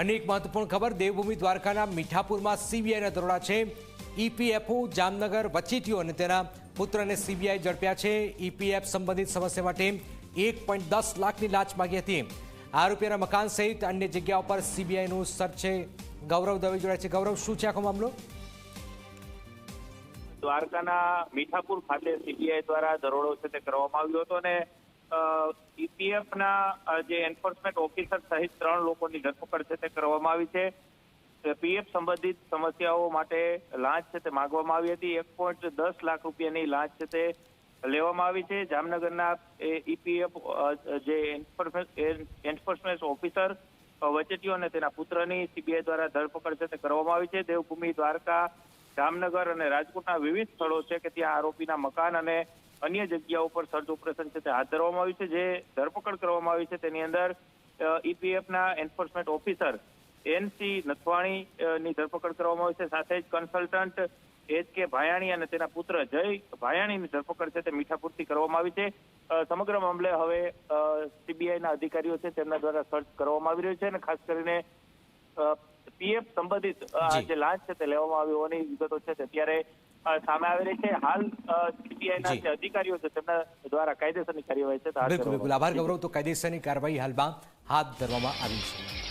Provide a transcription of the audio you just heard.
અને એક મહત્વપૂર્ણ ખબર, દેવભૂમિ દ્વારકાના મીઠાપુરમાં સીબીઆઈના દરોડા છે. ઈપીએફઓ જામનગર વચીટીઓ અને તેના પુત્રને સીબીઆઈ ઝડપ્યા છે. ઈપીએફ સંબંધિત સમસ્યા માટે એક પોઈન્ટ દસ લાખની લાંચ માગી હતી. આરોપીના મકાન સહિત અન્ય જગ્યાઓ પર સીબીઆઈનું સર્ચ છે ગૌરવ દવે જોડાય છે. ગૌરવ, શું છે આખો મામલો? દ્વારકાના મીઠાપુર ખાતે સીબીઆઈ દ્વારા દરોડો છે તે કરવામાં આવ્યો હતો અને ઈપીએફ ના જે એન્ફોર્સમેન્ટ ઓફિસર સહિત ત્રણ લોકોની ધરપકડ છે તે કરવામાં આવી છે. પીએફ સંબંધિત સમસ્યાઓ માટે લાંચ છે તે માંગવામાં આવી હતી. એક પોઈન્ટ દસ લાખ રૂપિયાની લાંચ છે તે લેવામાં આવી છે. જામનગરના ઈપીએફ જે એન્ફોર્સમેન્ટ ઓફિસર વચેટીઓ અને તેના પુત્રની સીબીઆઈ દ્વારા ધરપકડ છે તે કરવામાં આવી છે. દેવભૂમિ દ્વારકા, જામનગર અને રાજકોટના વિવિધ સ્થળો છે કે ત્યાં આરોપીના મકાન અને અન્ય જગ્યાઓ પર સર્ચ ઓપરેશન છે તે હાથ ધરવામાં આવ્યું છે. જે ધરપકડ કરવામાં આવી છે તેની અંદર ઈપીએફના એન્ફોર્સમેન્ટ ઓફિસર એનસી નથવાણી ની ધરપકડ કરવામાં આવી છે. સાથે જ કન્સલ્ટન્ટ એચ કે ભાયાણી અને તેના પુત્ર જય ભાયાણીની ધરપકડ છે તે મીઠાપુરથી કરવામાં આવી છે. સમગ્ર મામલે હવે સીબીઆઈના અધિકારીઓ છે તેમના દ્વારા સર્ચ કરવામાં આવી રહ્યું છે અને ખાસ કરીને પીએફ સંબંધિત જે. લાંચ છે તે લેવામાં આવી હોવાની વિગતો છે અત્યારે સામે આવી રહી છે. હાલ સીબીઆઈના જે. અધિકારીઓ છે તેમના દ્વારા કાયદેસરની કાર્યવાહી છે બિલકુલ બિલકુલ. આભાર ગૌરવ. તો કાયદેસરની કાર્યવાહી હાલમાં હાથ ધરવામાં આવી છે.